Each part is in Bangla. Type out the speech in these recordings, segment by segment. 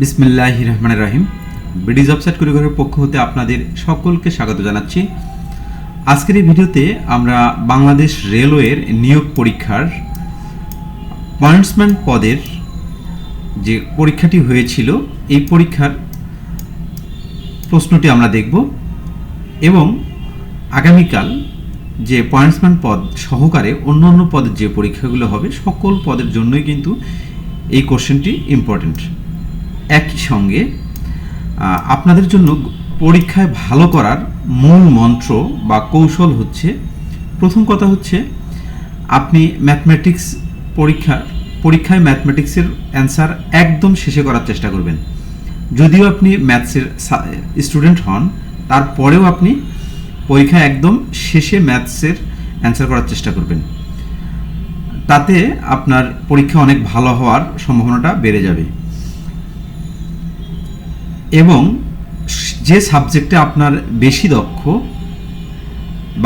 বিসমিল্লাহ রহমান রাহিম ব্রিটিশ ওয়েবসাইট কুরিগরের পক্ষ হতে আপনাদের সকলকে স্বাগত জানাচ্ছি। আজকের এই ভিডিওতে আমরা বাংলাদেশ রেলওয়ের নিয়োগ পরীক্ষার পয়েন্টসম্যান পদের যে পরীক্ষাটি হয়েছিল, এই পরীক্ষার প্রশ্নটি আমরা দেখব এবং আগামীকাল যে পয়েন্টসম্যান পদ সহকারে অন্য অন্য পদের যে পরীক্ষাগুলো হবে, সকল পদের জন্যই কিন্তু এই কোশ্চেনটি ইম্পর্ট্যান্ট একই সঙ্গে আপনাদের জন্য পরীক্ষায় ভালো করার মূল মন্ত্র বা কৌশল হচ্ছে, প্রথম কথা হচ্ছে, আপনি ম্যাথমেটিক্স পরীক্ষা, পরীক্ষায় ম্যাথমেটিক্সের অ্যান্সার একদম শেষে করার চেষ্টা করবেন। যদিও আপনি ম্যাথসের স্টুডেন্ট হন, তারপরেও আপনি পরীক্ষায় একদম শেষে ম্যাথসের অ্যান্সার করার চেষ্টা করবেন। তাতে আপনার পরীক্ষা অনেক ভালো হওয়ার সম্ভাবনাটা বেড়ে যাবে। এবং যে সাবজেক্টে আপনার বেশি দক্ষ,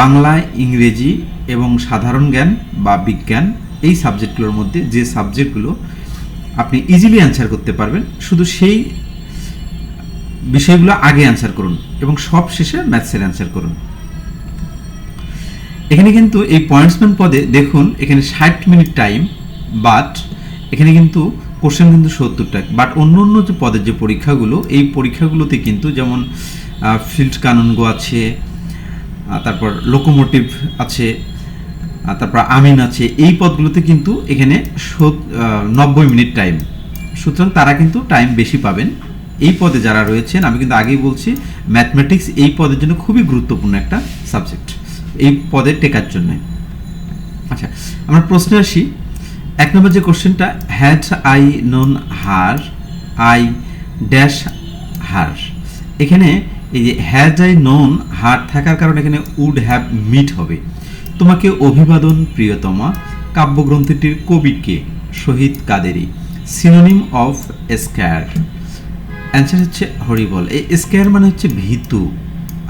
বাংলা, ইংরেজি এবং সাধারণ জ্ঞান বা বিজ্ঞান, এই সাবজেক্টগুলোর মধ্যে যে সাবজেক্টগুলো আপনি ইজিলি অ্যান্সার করতে পারবেন, শুধু সেই বিষয়গুলো আগে অ্যান্সার করুন এবং সব শেষে ম্যাথসের অ্যান্সার করুন। এখানে কিন্তু এই পয়েন্টসম্যান পদে দেখুন, এখানে ষাট মিনিট টাইম বাট এখানে কিন্তু কোশ্চেন কিন্তু সত্তরটা। বাট অন্য অন্য যে পদের যে পরীক্ষাগুলো, এই পরীক্ষাগুলোতে কিন্তু যেমন ফিল্ড কানুনগো আছে তারপর লোকোমোটিভ আছে তারপর আমিন আছে, এই পদগুলোতে কিন্তু এখানে নব্বই মিনিট টাইম সুতরাং তারা কিন্তু টাইম বেশি পাবেন। এই পদে যারা রয়েছেন, আমি কিন্তু আগেই বলছি ম্যাথমেটিক্স এই পদের জন্য খুবই গুরুত্বপূর্ণ একটা সাবজেক্ট এই পদে টেকার জন্য। আচ্ছা আমরা প্রশ্নে আসি। এক নম্বর যে কোশ্চেনটা had I known her? I dash her. এখানে এই যে হ্যাড আই নন হার থাকার কারণে এখানে উড হ্যাভ মিট হবে। তোমাকে অভিবাদন, প্রিয়তমা, কাব্যগ্রন্থটির কবিকে শহীদ Qadri, synonym of scar. Answer হচ্ছে হরিবল। এই স্কেয়ার মানে হচ্ছে ভীতু,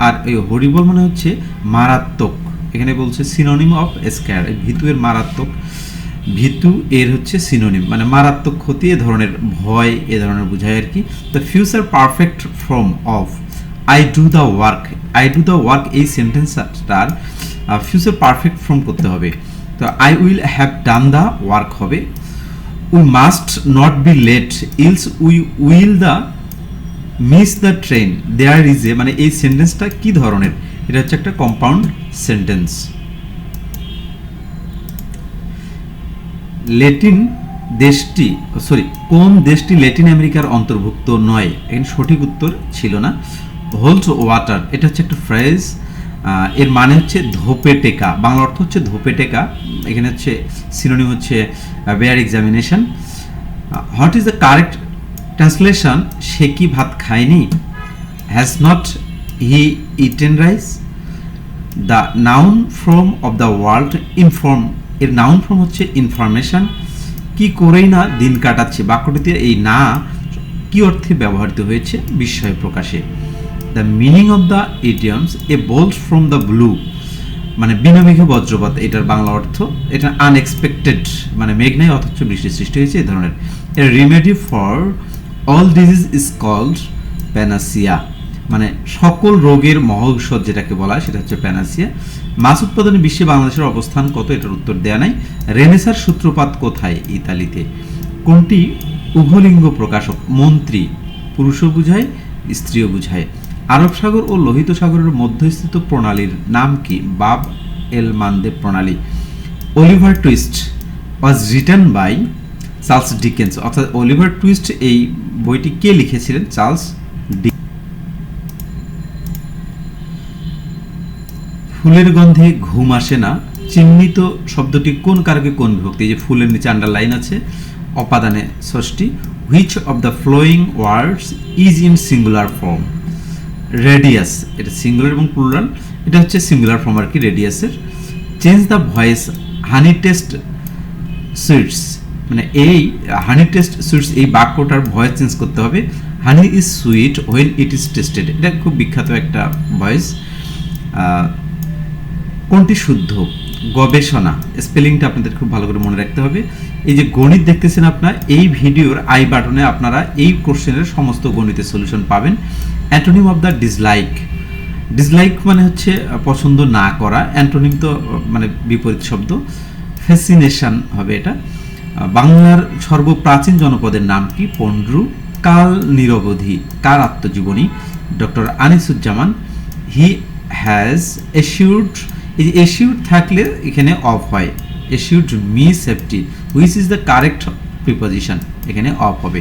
আর এই হরিবল মানে হচ্ছে মারাত্মক। এখানে বলছে সিনোনিম অফ স্কেয়ার ভীতু এর মারাত্মক। ভীতু এর হচ্ছে সিনোনিম মানে মারাত্মক ক্ষতি, এ ধরনের ভয়, এ ধরনের বোঝায় আর কি। The future perfect from of I do the work I do the work এই সেন্টেন্সটার ফিউচার পারফেক্ট ফর্ম করতে হবে। তো I will have done the work হবে। We must not be late else we will the miss the train there is a মানে এই সেন্টেন্সটা কি ধরনের? এটা হচ্ছে একটা কম্পাউন্ড সেন্টেন্স লেটিন দেশটি সরি কোন দেশটি ল্যাটিন আমেরিকার অন্তর্ভুক্ত নয়? এখানে সঠিক উত্তর ছিল না। হোলস ওয়াটার এটা হচ্ছে একটা ফ্রেজ এর মানে হচ্ছে ধোপে টেকা বাংলা অর্থ হচ্ছে ধোপে টেকা এখানে হচ্ছে সিনোনিম হচ্ছে bare examination what is the correct translation সে কি ভাত খায়নি? Has not he eaten rice the noun from of the world inform এর নাউন ফর্ম হচ্ছে ইনফরমেশন কি করেই না দিন কাটাচ্ছে? বাক্যটিতে এই না কি অর্থে ব্যবহৃত হয়েছে? বিস্ময় প্রকাশে। The meaning of the idioms a bolt from the blue মানে বিনা মেঘে বজ্রপাত, এটার বাংলা অর্থ, এটা আনএক্সপেক্টেড মানে মেঘ অথচ বৃষ্টির সৃষ্টি হয়েছে এই ধরনের। A remedy for all disease is called panacea মানে সকল রোগের মহৌষধ যেটাকে বলা হয়, সেটা হচ্ছে প্যানাসিয়া মাছ উৎপাদনে বিশ্বে বাংলাদেশের অবস্থান কত, এটার উত্তর দেয়া নাই। রেনেসার সূত্রপাত কোথায়, ইতালিতে? কোনটি উভলিঙ্গ প্রকাশক, মন্ত্রী, পুরুষও বুঝায়, স্ত্রীও বুঝায়? আরব সাগর ও লোহিত সাগরের মধ্যস্থিত প্রণালীর নাম কি? বাব এল মানদেব প্রণালী। Oliver Twist was return by Charles Dickens. অর্থাৎ অলিভার টুইস্ট এই বইটি কে লিখেছিলেন? চার্লস ডি ফুলের গন্ধে ঘুম আসে না। চিহ্নিত শব্দটি কোন কারকে কোন বিভক্তি? যে ফুলের নিচে আন্ডারলাইন আছে, অপাদানে ষষ্ঠী। Which of the flowing words is in singular form radius এটা সিঙ্গুলার এবং প্লুরাল এটা হচ্ছে সিঙ্গুলার ফর্ম আর কি রেডিয়াসের change the voice honey taste sweets মানে এই হানি টেস্ট সুইটস এই বাক্যটার ভয়েস চেঞ্জ করতে হবে। Honey is sweet when it is tasted এটা খুব বিখ্যাত একটা ভয়েস কোনটি শুদ্ধ? গবেষণা। স্পেলিংটা আপনাদের খুব ভালো করে মনে রাখতে হবে। এই যে গণিত দেখতেছেন আপনার, এই ভিডিওর আই বাটনে আপনারা এই কোশ্চেনের সমস্ত গণিতের সলিউশন পাবেন। Antonym of the dislike. Dislike মানে হচ্ছে পছন্দ না করা। অ্যান্টোনিম তো মানে বিপরীত শব্দ। ফ্যাসিনেশন হবে এটা। বাংলার সর্বপ্রাচীন জনপদের নাম কি? পন্ড্রু। কাল নিরবধি। কার আত্মজীবনী? Doctor Anisuzzaman. He has assured এই যে এশিউড থাকলে এখানে অফ হয়। Assured me safety which is the correct preposition এখানে অফ হবে।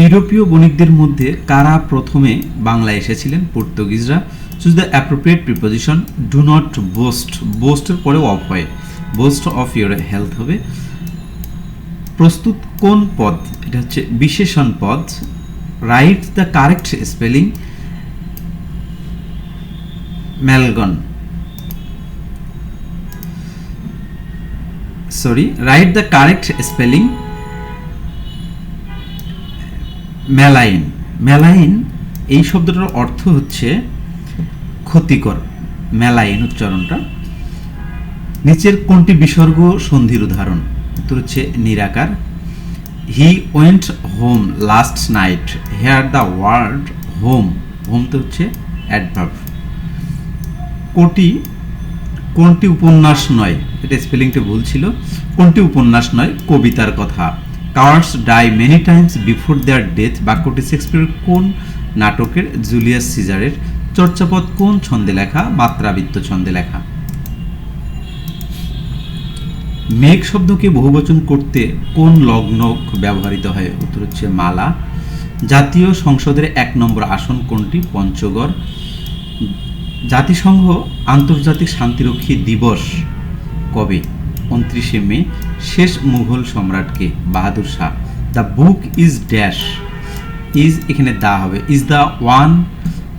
ইউরোপীয় বণিকদের মধ্যে কারা প্রথমে বাংলায় এসেছিলেন? পর্তুগিজরা। Choose the appropriate preposition do not boast বোস্টের পরেও অফ হয়। বোস্ট অফ ইউর হেলথ হবে। প্রস্তুত কোন পদ? এটা হচ্ছে বিশেষণ পদ। Write the correct spelling ম্যালগন sorry write the correct spelling malign. Malign, এই শব্দটার অর্থ হচ্ছে ক্ষতিকর। মেলাইন উচ্চারণটা। নিচের কোনটি বিসর্গ সন্ধির উদাহরণ? উত্তর হচ্ছে নিরাকার। He went home last night here the word home home তো হচ্ছে অ্যাডভার্ব কোটি, কোনটি উপন্যাস নয়, এটা স্পেলিংটা ভুল ছিল, কোনটি উপন্যাস নয়, কবিতার কথা। Cowards die many times before their death, বাক্যটি শেক্সপিয়ার কোন নাটকের, জুলিয়াস সিজারের, চর্চাপদ কোন ছন্দে লেখা, মাত্রাবৃত্ত ছন্দে লেখা। মেঘ শব্দকে বহুবচন করতে কোন লগ্নক ব্যবহৃত হয়? উত্তর হচ্ছে মালা। জাতীয় সংসদের এক নম্বর আসন কোনটি? পঞ্চগড়। জাতিসংঘ আন্তর্জাতিক শান্তিরক্ষী দিবস। কবে? উনত্রিশে মে, শেষ Mughal সম্রাটকে Bahadur Shah. The book is dash is এখানে দা হবে। ইজ দ্য ওয়ান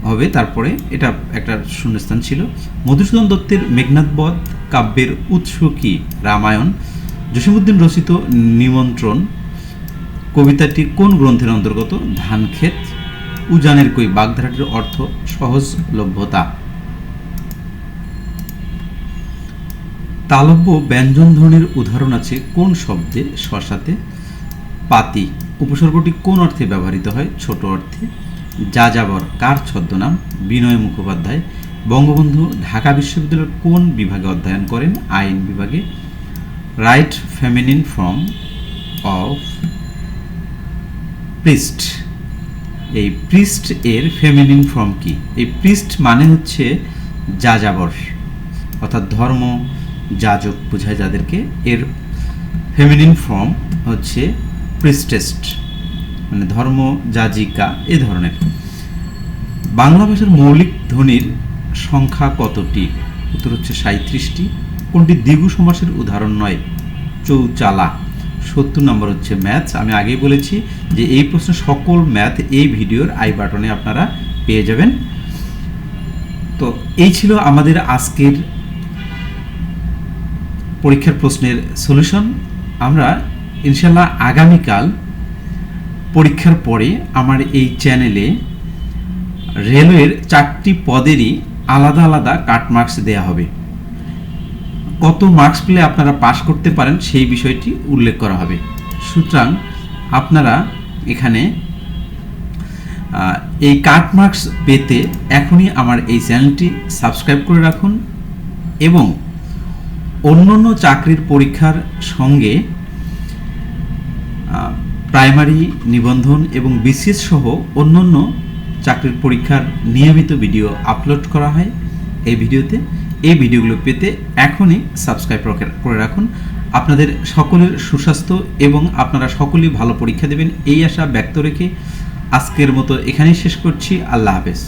হবে। তারপরে এটা একটা শূন্যস্থান ছিল। মধুসূদন দত্তের মেঘনাথ বধ কাব্যের উৎস কি? রামায়ণ। জসীমউদ্দিন রচিত নিমন্ত্রণ। কবিতাটি কোন গ্রন্থের অন্তর্গত? ধানক্ষেত। উজানের কই বাগধারাটির অর্থ সহজলভ্যতা। তালব্য ব্যঞ্জন ধ্বনির উদাহরণ আছে কোন শব্দে? শশাতে। পাতি। উপসর্গটি কোন অর্থে ব্যবহৃত হয়? ছোট অর্থে। যাযাবর কার ছদ্মনাম? বিনয় মুখোপাধ্যায়। বঙ্গবন্ধু ঢাকা বিশ্ববিদ্যালয়ের কোন বিভাগে অধ্যয়ন করেন? আইন বিভাগে। Write feminine form of priest. এই প্রিস্ট এর ফেমিনিন ফর্ম কি? এই প্রিস্ট মানে হচ্ছে যাযাবর, অর্থাৎ ধর্ম যাজক বোঝায় যাদেরকে। এর ফেমিনিন ফর্ম হচ্ছে প্রিস্টেস্ট মানে ধর্ম যাজিকা, এ ধরনের। বাংলা ভাষার মৌলিক ধ্বনির সংখ্যা কতটি? উত্তর হচ্ছে সাঁত্রিশটি কোনটি দ্বিগু সমাসের উদাহরণ নয়? চৌচালা। সত্তর নম্বর হচ্ছে ম্যাথ আমি আগেই বলেছি যে এই প্রশ্ন সকল ম্যাথ এই ভিডিওর আই বাটনে আপনারা পেয়ে যাবেন। তো এই ছিল আমাদের আজকের পরীক্ষার প্রশ্নের সলিউশন আমরা ইনশাল্লাহ আগামীকাল পরীক্ষার পরে আমার এই চ্যানেলে রেলওয়ের চারটি পদেরই আলাদা আলাদা কাট মার্কস দেওয়া হবে। কত মার্কস পেলে আপনারা পাশ করতে পারেন সেই বিষয়টি উল্লেখ করা হবে। সুতরাং আপনারা এখানে এই কাট মার্কস পেতে এখনই আমার এই চ্যানেলটি সাবস্ক্রাইব করে রাখুন এবং অন্যান্য চাকরির পরীক্ষার সঙ্গে প্রাইমারি নিবন্ধন এবং বিসিএস সহ অন্যান্য চাকরির পরীক্ষার নিয়মিত ভিডিও আপলোড করা হয়। এই ভিডিওতে এই ভিডিওগুলো পেতে এখনই সাবস্ক্রাইব করে রাখুন। আপনাদের সকলের সুস্বাস্থ্য এবং আপনারা সকলেই ভালো পরীক্ষা দেবেন। এই আশা ব্যক্ত রেখে আজকের মতো এখানেই শেষ করছি। আল্লাহ হাফেজ।